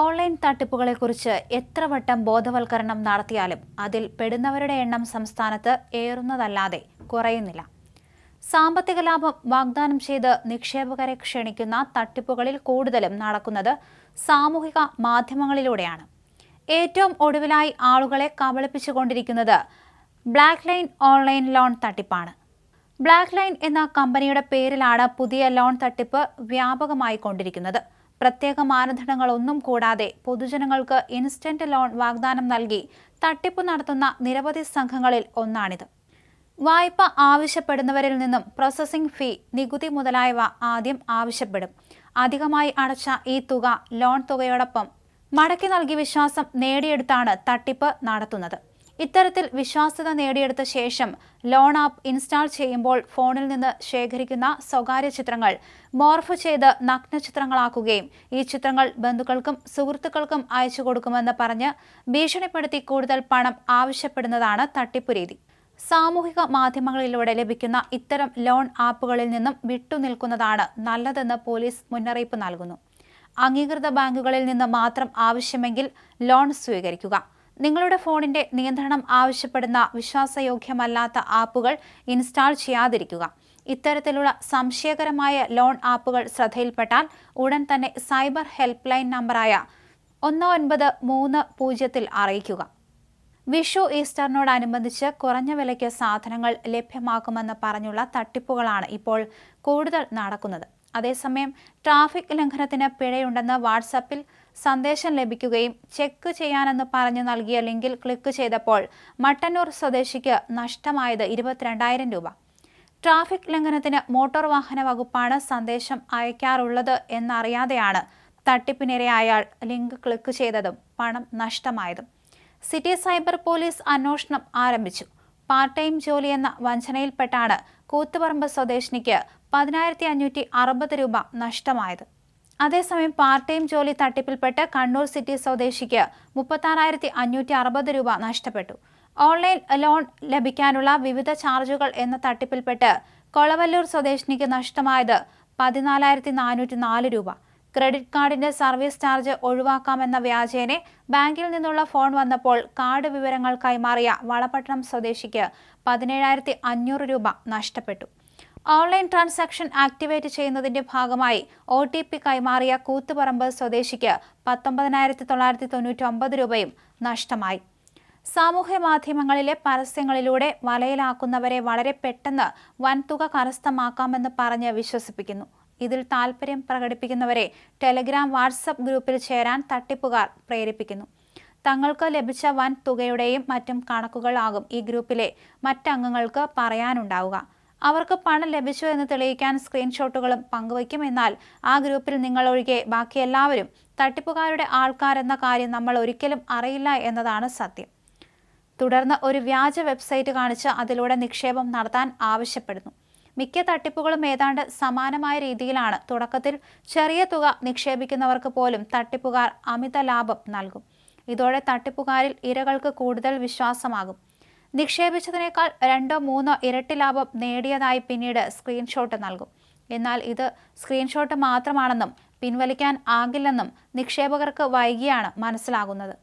Online തട്ടിപ്പുകളെക്കുറിച്ച് എത്ര വട്ടം ബോധവൽക്കരണം നടത്തിയാലും അതിൽ പെടുന്നവരുടെ എണ്ണം സംസ്ഥാനത്ത് ഏറുന്നതല്ലാതെ കുറയുന്നില്ല. സാമ്പത്തിക ലാഭം വാഗ്ദാനം ചെയ്ത് നിക്ഷേപകരെ ക്ഷണിക്കുന്ന തട്ടിപ്പുകളിൽ കൂടുതലും നടക്കുന്നത് സാമൂഹിക മാധ്യമങ്ങളിലൂടെയാണ്. ഏറ്റവും ഒടുവിലായി ആളുകളെ കബളിപ്പിച്ചുകൊണ്ടിരിക്കുന്നത് ബ്ലാക്ക് ലൈൻ ഓൺലൈൻ ലോൺ തട്ടിപ്പാണ്. ബ്ലാക്ക് ലൈൻ എന്ന കമ്പനിയുടെ പേരിലാണ് പുതിയ ലോൺ തട്ടിപ്പ് വ്യാപകമായി കൊണ്ടിരിക്കുന്നത്. പ്രത്യേക മാനദണ്ഡങ്ങളൊന്നും കൂടാതെ പൊതുജനങ്ങൾക്ക് ഇൻസ്റ്റന്റ് ലോൺ വാഗ്ദാനം നൽകി തട്ടിപ്പ് നടത്തുന്ന നിരവധി സംഘങ്ങളിൽ ഒന്നാണിത്. വായ്പ ആവശ്യപ്പെടുന്നവരിൽ നിന്നും പ്രോസസ്സിംഗ് ഫീ നികുതി മുതലായവ ആദ്യം ആവശ്യപ്പെടും. അധികമായി അടച്ച ഈ തുക ലോൺ തുകയോടൊപ്പം മടക്കി നൽകി വിശ്വാസം നേടിയെടുത്താണ് തട്ടിപ്പ് നടത്തുന്നത്. ഇത്തരത്തിൽ വിശ്വാസ്യത നേടിയെടുത്ത ശേഷം ലോൺ ആപ്പ് ഇൻസ്റ്റാൾ ചെയ്യുമ്പോൾ ഫോണിൽ നിന്ന് ശേഖരിക്കുന്ന സ്വകാര്യ ചിത്രങ്ങൾ മോർഫ് ചെയ്ത് നഗ്ന ചിത്രങ്ങളാക്കുകയും ഈ ചിത്രങ്ങൾ ബന്ധുക്കൾക്കും സുഹൃത്തുക്കൾക്കും അയച്ചു കൊടുക്കുമെന്ന് പറഞ്ഞ് ഭീഷണിപ്പെടുത്തി കൂടുതൽ പണം ആവശ്യപ്പെടുന്നതാണ് തട്ടിപ്പ് രീതി. സാമൂഹിക മാധ്യമങ്ങളിലൂടെ ലഭിക്കുന്ന ഇത്തരം ലോൺ ആപ്പുകളിൽ നിന്നും വിട്ടുനിൽക്കുന്നതാണ് നല്ലതെന്ന് പോലീസ് മുന്നറിയിപ്പ് നൽകുന്നു. അംഗീകൃത ബാങ്കുകളിൽ നിന്ന് മാത്രം ആവശ്യമെങ്കിൽ ലോൺ സ്വീകരിക്കുക. നിങ്ങളുടെ ഫോണിന്റെ നിയന്ത്രണം ആവശ്യപ്പെടുന്ന വിശ്വാസയോഗ്യമല്ലാത്ത ആപ്പുകൾ ഇൻസ്റ്റാൾ ചെയ്യാതിരിക്കുക. ഇത്തരത്തിലുള്ള സംശയകരമായ ലോൺ ആപ്പുകൾ ശ്രദ്ധയിൽപ്പെട്ടാൽ ഉടൻ തന്നെ സൈബർ ഹെൽപ്പ് ലൈൻ നമ്പറായ ഒന്ന് ഒൻപത് മൂന്ന് പൂജ്യത്തിൽ അറിയിക്കുക. വിഷു ഈസ്റ്ററിനോടനുബന്ധിച്ച് കുറഞ്ഞ വിലയ്ക്ക് സാധനങ്ങൾ ലഭ്യമാക്കുമെന്ന് പറഞ്ഞുള്ള തട്ടിപ്പുകളാണ് ഇപ്പോൾ കൂടുതൽ നടക്കുന്നത്. അതേസമയം ട്രാഫിക് ലംഘനത്തിന് പിഴയുണ്ടെന്ന് വാട്സാപ്പിൽ സന്ദേശം ലഭിക്കുകയും ചെക്ക് ചെയ്യാനെന്ന് പറഞ്ഞു നൽകിയ ലിങ്കിൽ ക്ലിക്ക് ചെയ്തപ്പോൾ മട്ടന്നൂർ സ്വദേശിക്ക് നഷ്ടമായത് ഇരുപത്തിരണ്ടായിരം രൂപ. ട്രാഫിക് ലംഘനത്തിന് മോട്ടോർ വാഹന വകുപ്പാണ് സന്ദേശം അയക്കാറുള്ളത് എന്നറിയാതെയാണ് തട്ടിപ്പിനിരയായ ലിങ്ക് ക്ലിക്ക് ചെയ്തതും പണം നഷ്ടമായതും. സിറ്റി സൈബർ പോലീസ് അന്വേഷണം ആരംഭിച്ചു. പാർട്ട് ടൈം ജോലി എന്ന വഞ്ചനയിൽപ്പെട്ടാണ് കൂത്തുപറമ്പ് സ്വദേശിനിക്ക് പതിനായിരത്തി അഞ്ഞൂറ്റി അറുപത് രൂപ നഷ്ടമായത്. അതേസമയം പാർട്ട് ടൈം ജോലി തട്ടിപ്പിൽപ്പെട്ട് കണ്ണൂർ സിറ്റി സ്വദേശിക്ക് മുപ്പത്താറായിരത്തി അഞ്ഞൂറ്റി അറുപത് രൂപ നഷ്ടപ്പെട്ടു. ഓൺലൈൻ ലോൺ ലഭിക്കാനുള്ള വിവിധ ചാർജുകൾ എന്ന തട്ടിപ്പിൽപ്പെട്ട് കൊളവല്ലൂർ സ്വദേശിനിക്ക് നഷ്ടമായത് പതിനാലായിരത്തി നാനൂറ്റി നാല് രൂപ. ക്രെഡിറ്റ് കാർഡിന്റെ സർവീസ് ചാർജ് ഒഴിവാക്കാമെന്ന വ്യാജേനെ ബാങ്കിൽ നിന്നുള്ള ഫോൺ വന്നപ്പോൾ കാർഡ് വിവരങ്ങൾ കൈമാറിയ വളപട്ടണം സ്വദേശിക്ക് പതിനേഴായിരത്തി അഞ്ഞൂറ് രൂപ നഷ്ടപ്പെട്ടു. ഓൺലൈൻ ട്രാൻസാക്ഷൻ ആക്ടിവേറ്റ് ചെയ്യുന്നതിന്റെ ഭാഗമായി ഒ ടി പി കൈമാറിയ കൂത്തുപറമ്പ് സ്വദേശിക്ക് പത്തൊമ്പതിനായിരത്തി തൊള്ളായിരത്തി തൊണ്ണൂറ്റി ഒമ്പത് രൂപയും നഷ്ടമായി. സാമൂഹ്യ മാധ്യമങ്ങളിലെ പരസ്യങ്ങളിലൂടെ വലയിലാക്കുന്നവരെ വളരെ പെട്ടെന്ന് വൻതുക കരസ്ഥമാക്കാമെന്ന് പറഞ്ഞ് വിശ്വസിപ്പിക്കുന്നു. ഇതിൽ താൽപ്പര്യം പ്രകടിപ്പിക്കുന്നവരെ ടെലഗ്രാം വാട്സപ്പ് ഗ്രൂപ്പിൽ ചേരാൻ തട്ടിപ്പുകാർ പ്രേരിപ്പിക്കുന്നു. തങ്ങൾക്ക് ലഭിച്ച വൻ തുകയുടെയും മറ്റും കണക്കുകളാകും ഈ ഗ്രൂപ്പിലെ മറ്റംഗങ്ങൾക്ക് പറയാനുണ്ടാവുക. അവർക്ക് പണം ലഭിച്ചു എന്ന് തെളിയിക്കാൻ സ്ക്രീൻഷോട്ടുകളും പങ്കുവയ്ക്കും എന്നാൽ ആ ഗ്രൂപ്പിൽ നിങ്ങൾ ഒഴികെ ബാക്കി എല്ലാവരും തട്ടിപ്പുകാരുടെ ആൾക്കാരെന്ന കാര്യം നമ്മൾ ഒരിക്കലും അറിയില്ല എന്നതാണ് സത്യം. തുടർന്ന് ഒരു വ്യാജ വെബ്സൈറ്റ് കാണിച്ച് അതിലൂടെ നിക്ഷേപം നടത്താൻ ആവശ്യപ്പെടുന്നു. മിക്ക തട്ടിപ്പുകളും ഏതാണ്ട് സമാനമായ രീതിയിലാണ്. തുടക്കത്തിൽ ചെറിയ തുക നിക്ഷേപിക്കുന്നവർക്ക് പോലും തട്ടിപ്പുകാർ അമിത ലാഭം നൽകും. ഇതോടെ തട്ടിപ്പുകാരിൽ ഇരകൾക്ക് കൂടുതൽ വിശ്വാസമാകും. നിക്ഷേപിച്ചതിനേക്കാൾ രണ്ടോ മൂന്നോ ഇരട്ടി ലാഭം നേടിയതായി പിന്നീട് സ്ക്രീൻഷോട്ട് നൽകും. എന്നാൽ ഇത് സ്ക്രീൻഷോട്ട് മാത്രമാണെന്നും പിൻവലിക്കാൻ ആകില്ലെന്നും നിക്ഷേപകർക്ക് വൈകിയാണ് മനസ്സിലാകുന്നത്.